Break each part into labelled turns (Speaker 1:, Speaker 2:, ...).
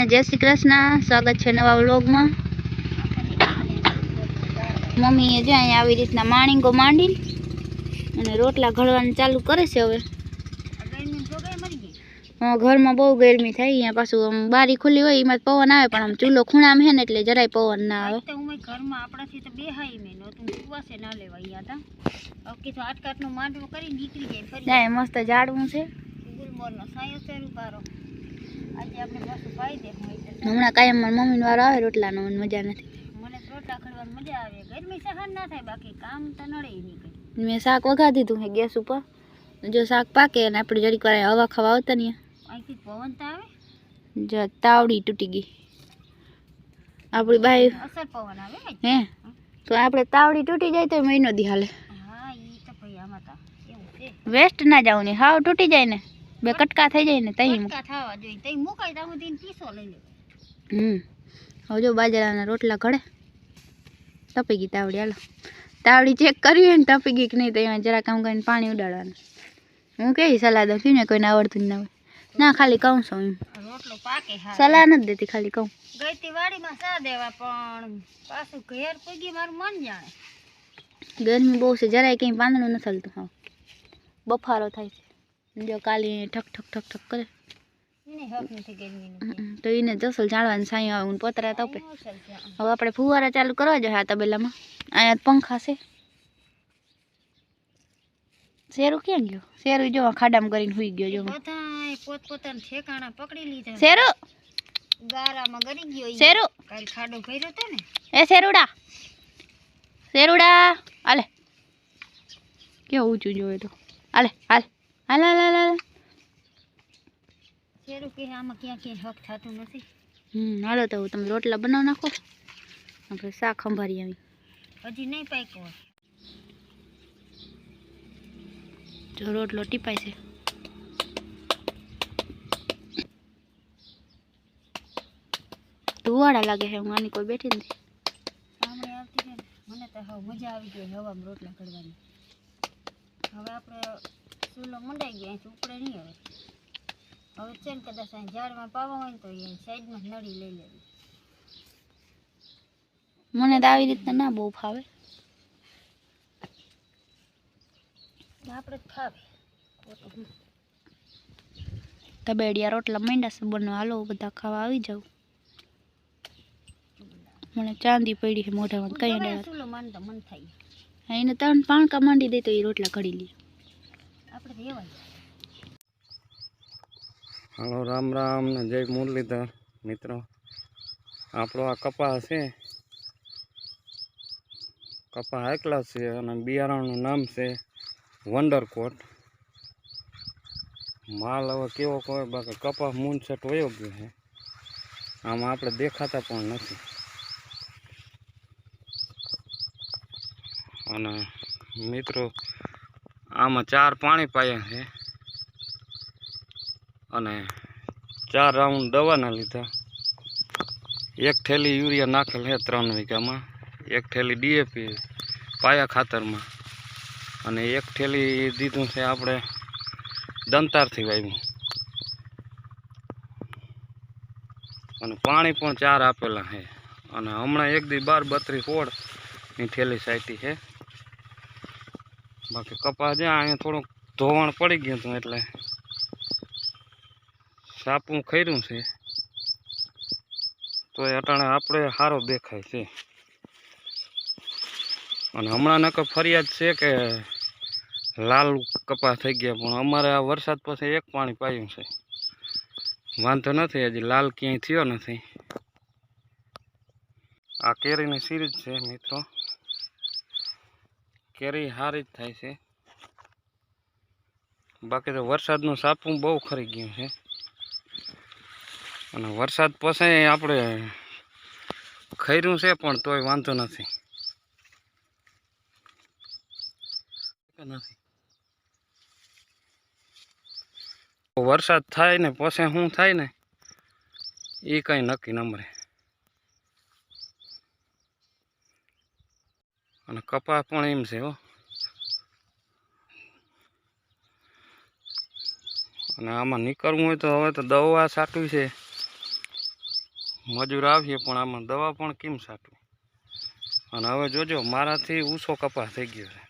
Speaker 1: બધાને જય શ્રી કૃષ્ણ. સ્વાગત છે નવા વ્લોગમાં. મમ્મીએ જો અહીંયા આવી રીતના માણીંગો માંડી અને રોટલા ઘડવાનું ચાલુ કરે છે હવે. હા ઘરમાં બહુ ગરમી થાય અહીંયા પાછું આમ બારી ખુલ્લી હોય એમાં પવન આવે પણ આમ ચૂલો ખૂણામાં હે ને એટલે જરાય પવન ના આવે.
Speaker 2: ઘરમાં આપણાથી તો બેહાઈ મેં નહોતું સુવાસે ના લેવા અહીંયા હતા કીધું આટકાટનું માંડવું કરી નીકળી જાય
Speaker 1: મસ્ત ઝાડવું છે.
Speaker 2: ગુલમોરનો સાયો છે રૂપારો
Speaker 1: હમણાં કાયમ મારા મમ્મીનો વારો આવે રોટલાનો મને મજા નથી.
Speaker 2: મને રોટલા ખડવાની મજા આવે ગરમી સહન ના થાય બાકી કામ તો નડે નહીં
Speaker 1: મેં શાક વઘા દીધું હે ગેસ ઉપર. જો શાક પાકે અને આપણે જરીક વાર હવા ખાવા આવતા નહીં
Speaker 2: અહીંથી પવન તો આવે?
Speaker 1: જો તાવડી તૂટી ગઈ. આપણી બાઈ
Speaker 2: અસર પવન આવે
Speaker 1: હે? તો આપણે તાવડી તૂટી જાય તો મહિનો દી હાલે.
Speaker 2: હા તો ભાઈ આમાં તો એવું છે.
Speaker 1: વેસ્ટ ના જાવ ને હાવ તૂટી જાય ને. બે કટકા થઈ જાય ને તઈ
Speaker 2: કટકા થવા જોઈએ. તઈ મુકાઈ તો હું પીસો લઈ લે.
Speaker 1: હમ. હવે જો બાજરાના રોટલા ઘડે. તપી ગઈ તાવડી હાલો. તાવડી ચેક કરવી ને તપી ગઈ કે નહીં તો એમાં જરા કામ કરીને પાણી ઉડાડવાનું. હું કેવી સલાહ દઉં? છું ને કોઈને આવડતું જ ના હોય. ના ખાલી કહું છું એમ.
Speaker 2: રોટલો પાકે
Speaker 1: સલાહ નથી દેતી ખાલી કહું.
Speaker 2: ગઈ તી વાડીમાં સા દેવા પણ પાછું ઘેર પૂગી મારું મન જાણે.
Speaker 1: ગરમી બહુ છે જરાય કંઈ પાંદડું નથી હલતું. હા. બફારો થાય છે. જો કાલી ઠક ઠક ઠક ઠક કરે. તો એને જસલ જાણવાની સાંઈ આવે હું પોતરા તપે. હવે આપણે ફુવારા ચાલુ કરવા જોઈએ આ તબેલામાં. અહીંયા પંખા છે. શેરું ક્યાં ગયો? શેરું જો ખાડામાં કરીને સુઈ ગયો જો.
Speaker 2: ઠેકાણા પકડી લીધા.
Speaker 1: શેરું!
Speaker 2: ગારામાં ગરી ગયો
Speaker 1: શેરું!
Speaker 2: કાલ ખાડો ભર્યો હતો ને.
Speaker 1: એ શેરુડા! શેરુડા! હાલે. કેવું ઊંચું જોવે તો. હાલે હાલ. હાલ હાલ હાલ હાલ.
Speaker 2: શેરું કે આમાં ક્યાં ક્યાં હક થતું નથી.
Speaker 1: હમ હાલો તો તમે રોટલા બનાવી નાખો. આપણે શાક ખંભારી આવી.
Speaker 2: હજી નહીં પાક્યો હોય.
Speaker 1: જો રોટલો ટીપાય છે. ધુવાડા લાગે છે હું આની કોઈ બેઠી નથી.
Speaker 2: સામે આવતી છે ને. મને તો હવે મજા આવી ગઈ હવામાં રોટલા કરવાની. હવે આપણે ચૂલો મંડાઈ ગયો અહીંથી ઉપડે નહીં હવે. હવે છે ને કદાચ અહીં ઝાડમાં પાવા હોય ને તો એ સાઈડમાં નળી લઈ લેવી.
Speaker 1: મને તો આવી રીતના ના બહુ ફાવે.
Speaker 2: આપણે ફાવે.
Speaker 1: તબેડિયા રોટલા માંડ્યા છે બનો હાલો બધા ખાવા આવી જાઉં. મને ચાંદી પડી છે મોઢામાં કઈ એને ત્રણ પાણકા માંડી દે તો એ રોટલા ઘડી લે.
Speaker 2: આપણે એવા
Speaker 3: હાલો, રામ રામ ને જય મુરલીધર, મિત્રો. આપણો આ કપાસ છે. કપા હાઈ છે અને બિયારણનું નામ છે વંડરકોટ માલ હવે કેવો કોઈ બાકી કપાસ મૂનસેટ વયો ગયો છે. આમાં આપણે દેખાતા પણ નથી. અને મિત્રો આમાં ચાર પાણી પાયા છે. અને ચાર રાઉન્ડ દવાના લીધા. એક થેલી યુરિયા નાખેલ છે ત્રણ વીઘામાં. એક થેલી ડીએપી પાયા ખાતરમાં. અને એક થેલી દીધું છે આપણે દંતારથી વાવ્યું અને પાણી પણ ચાર આપેલા છે. અને હમણાં એક દી બાર બત્રીસ ઓળની થેલી સાઈટી છે. બાકી કપાસ જ્યાં અહીંયા થોડુંક ધોવાણ પડી ગયું હતું એટલે સાપું ખર્યું છે. તો એ અટાણે આપણે સારો દેખાય છે. અને હમણાં નકર ફરિયાદ છે કે લાલ કપાસ થઈ ગયા, પણ અમારે આ વરસાદ પછી એક પાણી પાયું છે. વાંધો નથી, હજી લાલ ક્યાંય થયો નથી. આ કેરીની સિરીજ છે મિત્રો. કેરી સારી જ થાય છે. બાકી તો વરસાદનું સાપું બહુ ખરી ગયું છે. અને વરસાદ પછી આપણે ખર્યું છે પણ તોય વાંધો નથી. વરસાદ થાય ને પછી શું થાય ને એ કંઈ નક્કી નંબરે અને કપા પણ એમ છે, હો. અને આમાં નીકળવું હોય તો હવે તો દવા સાટવી છે. મજૂર આવીએ પણ આમાં દવા પણ કેમ સાટવી અને હવે જોજો, મારાથી ઊંચો કપા થઈ ગયો છે.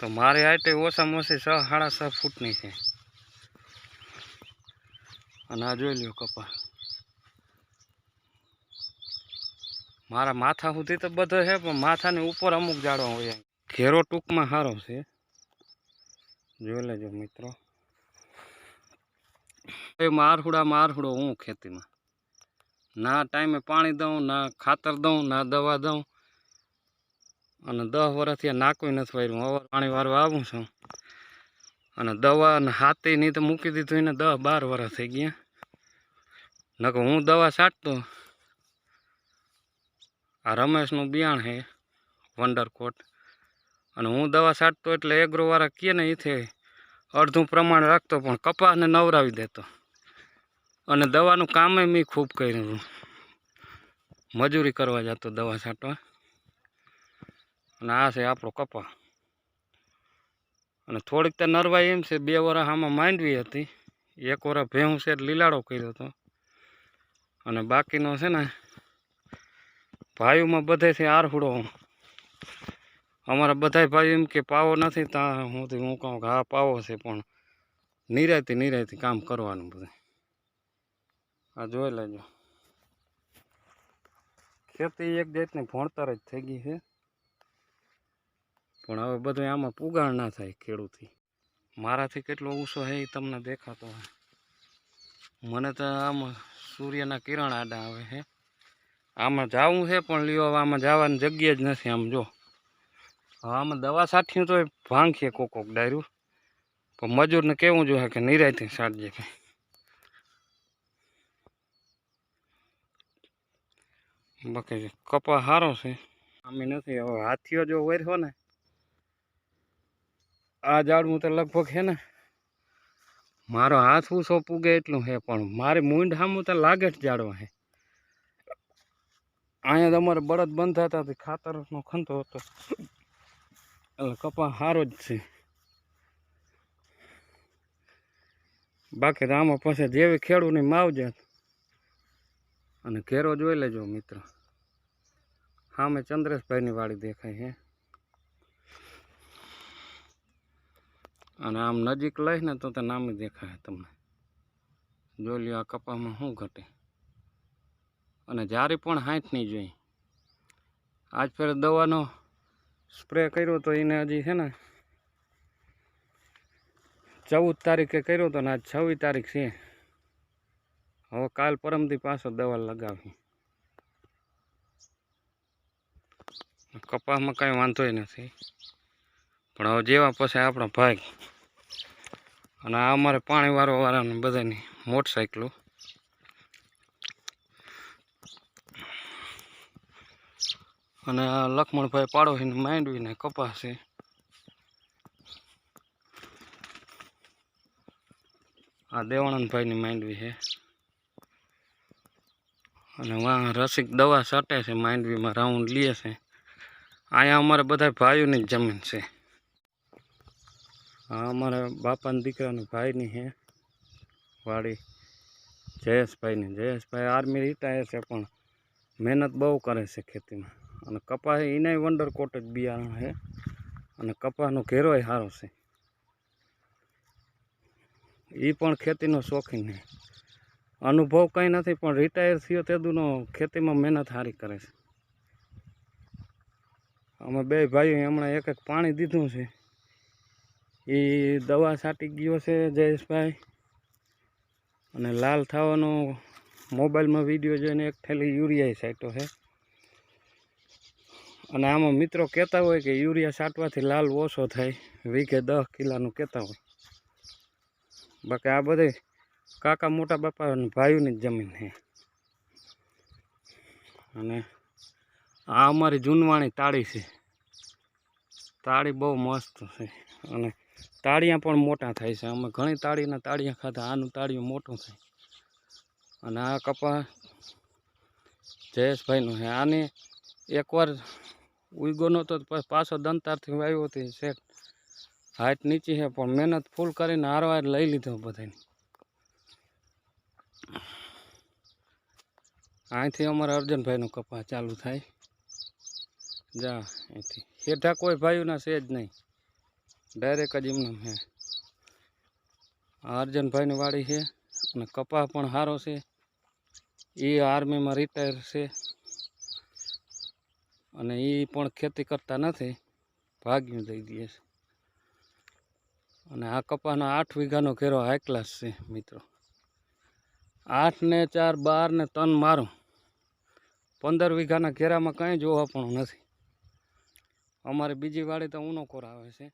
Speaker 3: તો મારી હાઈટ ઓછામાં ઓછી છ, સાડા છ ફૂટની છે. અને આ જોઈ લ્યો કપાસ મારા માથા સુધી તો બધો છે, પણ માથાની ઉપર અમુક જાડવા હોય ઘેરો ટૂંકમાં સારો છે. જોઈ લેજો મિત્રો. એ મારહુડા, મારહુડો હું ખેતીમાં? ના ટાઈમે પાણી દઉં, ના ખાતર દઉં, ના દવા દઉં. અને દસ વર્ષથી નાકું નથી વાર્યું હવે પાણી વારવા આવું છું. અને દવા અને હાથી નહીં તો મૂકી દીધું એને દસ બાર વર્ષ થઈ ગયા. નકર હું દવા છાંટતો આ રમેશનું બિયાણ છે વંડરકોટ અને હું દવા છાંટતો એટલે એગ્રોવાળા કહે ને એથી અડધું પ્રમાણ રાખતો પણ કપાસને નવરાવી દેતો. અને દવાનું કામે મેં ખૂબ કર્યું. મજૂરી કરવા જતો દવા છાંટવા. અને આ છે આપણો કપા અને થોડીક તો નરવાઈ એમ છે, બે વરસ આમાં માંડવી હતી. એક વર્ષ ભેહું લીલાડો કર્યો હતો અને બાકીનો છે ને ભાઈઓમાં બધાથી આરફડો અમારા બધાય ભાઈ એમ કે પાવો નથી ત્યાં હું હું કહું કે હા, પાવો છે, પણ નિરાયતી નિરાયતી કામ કરવાનું બધું. આ જોઈ લેજો. ખેતી એક જાતની ભણતર જ થઈ ગઈ છે. પણ હવે બધું આમાં પુગાણ ના થાય ખેડૂતથી. મારાથી કેટલો ઊંચો છે એ તમને દેખાતો હોય. મને તો આમાં સૂર્યના કિરણ આડા આવે છે આમાં જવું છે, પણ લ્યો, હવે આમાં જવાની જગ્યા જ નથી આમ જો. હવે આમાં દવા છાંટ્યું તો ભાંગીએ કોક કોક ડાયરું. પણ મજૂરને કેવું જોઈએ કે નિરાયથી છાંટજે કે બાકી કપા સારો છે. આમે નથી, હવે હાથીઓ જો વર્યો ને, આ ઝાડવું તો લગભગ છે ને, મારો હાથ ઊંચો પૂગે એટલું છે, પણ મારી મૂંડ સામું તો લાગે જ ઝાડવા છે. અહીંયા તો અમારે બળદ બંધાતા હતી ખાતરનો ખંતો હતો. એટલે કપા સારો જ છે. બાકી તો આમાં પાસે જેવી ખેડૂતની માવજત અને ઘેરો જોઈ લેજો મિત્ર. સામે ચંદ્રેશભાઈની વાડી દેખાય છે. અને આમ નજીક લઈને તો તે નામી દેખાય તમને. જોઈ લ્યો આ કપામાં શું ઘટે. અને જ્યારે પણ હાંઠ નહીં જોઈ આજ ફેર દવાનો સ્પ્રે કર્યો તો એને હજી છે ને ચૌદ તારીખે કર્યો તો ને આજ છવ્વીસ તારીખ છે. હવે કાલ પરમથી પાછો દવા લગાવી. કપાસમાં કાંઈ વાંધોય નથી. પણ હવે જેવા પછી આપણો ભાગ અને આ અમારે પાણી વાળો વાળાને બધાની મોટરસાઇકલો અને આ લક્ષ્મણભાઈ પાડોશીને માંડવીને કપાસ આ દેવાનંદભાઈની માંડવી છે. અને વાહ રસિક દવા છાંટે છે માંડવીમાં, રાઉન્ડ લે છે. અહીંયા અમારે બધા ભાઈઓની જ જમીન છે. હા અમારા બાપાના દીકરાની ભાઈની છે. વાડી જયેશભાઈની. જયેશભાઈ આર્મી રિટાયર છે, પણ મહેનત બહુ કરે છે ખેતીમાં. અને કપાસ એનાય વંડર કોટ જ બિયારણ છે. અને કપાસનો ઘેરોય સારો છે. એ પણ ખેતીનો શોખીન છે. અનુભવ કંઈ નથી, પણ રિટાયર થયો તેદુનો ખેતીમાં મહેનત સારી કરે છે. અમે બે ભાઈઓ હમણાં એક એક પાણી દીધું છે. એ દવા છાંટી ગયો છે જયેશભાઈ. અને લાલ થવાનો મોબાઈલમાં વીડિયો જોઈને એક થેલી યુરિયા છાંટ્યો છે. અને આમાં મિત્રો કહેતા હોય કે યુરિયા છાંટવાથી લાલ ઓછો થાય, વીઘે દસ કિલાનું કહેતા હોય. બાકી આ બધે કાકા મોટા બાપા અને ભાઈઓની જ જમીન છે. અને આ અમારી જૂનવાણી તાળી છે. તાળી બહુ મસ્ત છે. અને તાળિયા પણ મોટા થાય છે. અમે ઘણી તાળીના તાળીયા ખાધા, આનું તાળીયું મોટું થાય. અને આ કપા જયેશભાઈનું છે. આને એકવાર ઉઈગો નહોતો તો પાછો દંતારથી વાવ્યો હતી શેઠ હાઈટ નીચી છે, પણ મહેનત ફૂલ કરીને હારવાર લઈ લીધો બધાને અહીંથી અમારા અર્જુનભાઈનું કપા ચાલુ થાય. જા, અહીંથી. હેઠા કોઈ ભાઈઓના છે જ નહીં. ડાયરેક્ટ જ એમને હે અર્જુનભાઈની વાડી છે અને કપા પણ સારો છે. એ આર્મીમાં રિટાયર છે. અને એ પણ ખેતી કરતા નથી, ભાગ્યું દઈ દે છે અને આ કપાનો આઠ વીઘાનો ઘેરો હાઈ ક્લાસ છે, મિત્રો. આઠ ને ચાર બાર ને ત્રણ મારું. પંદર વીઘાના ઘેરામાં કંઈ જોવા પણ નથી. અમારી બીજી વાડી તો ઊનો કોર આવે છે.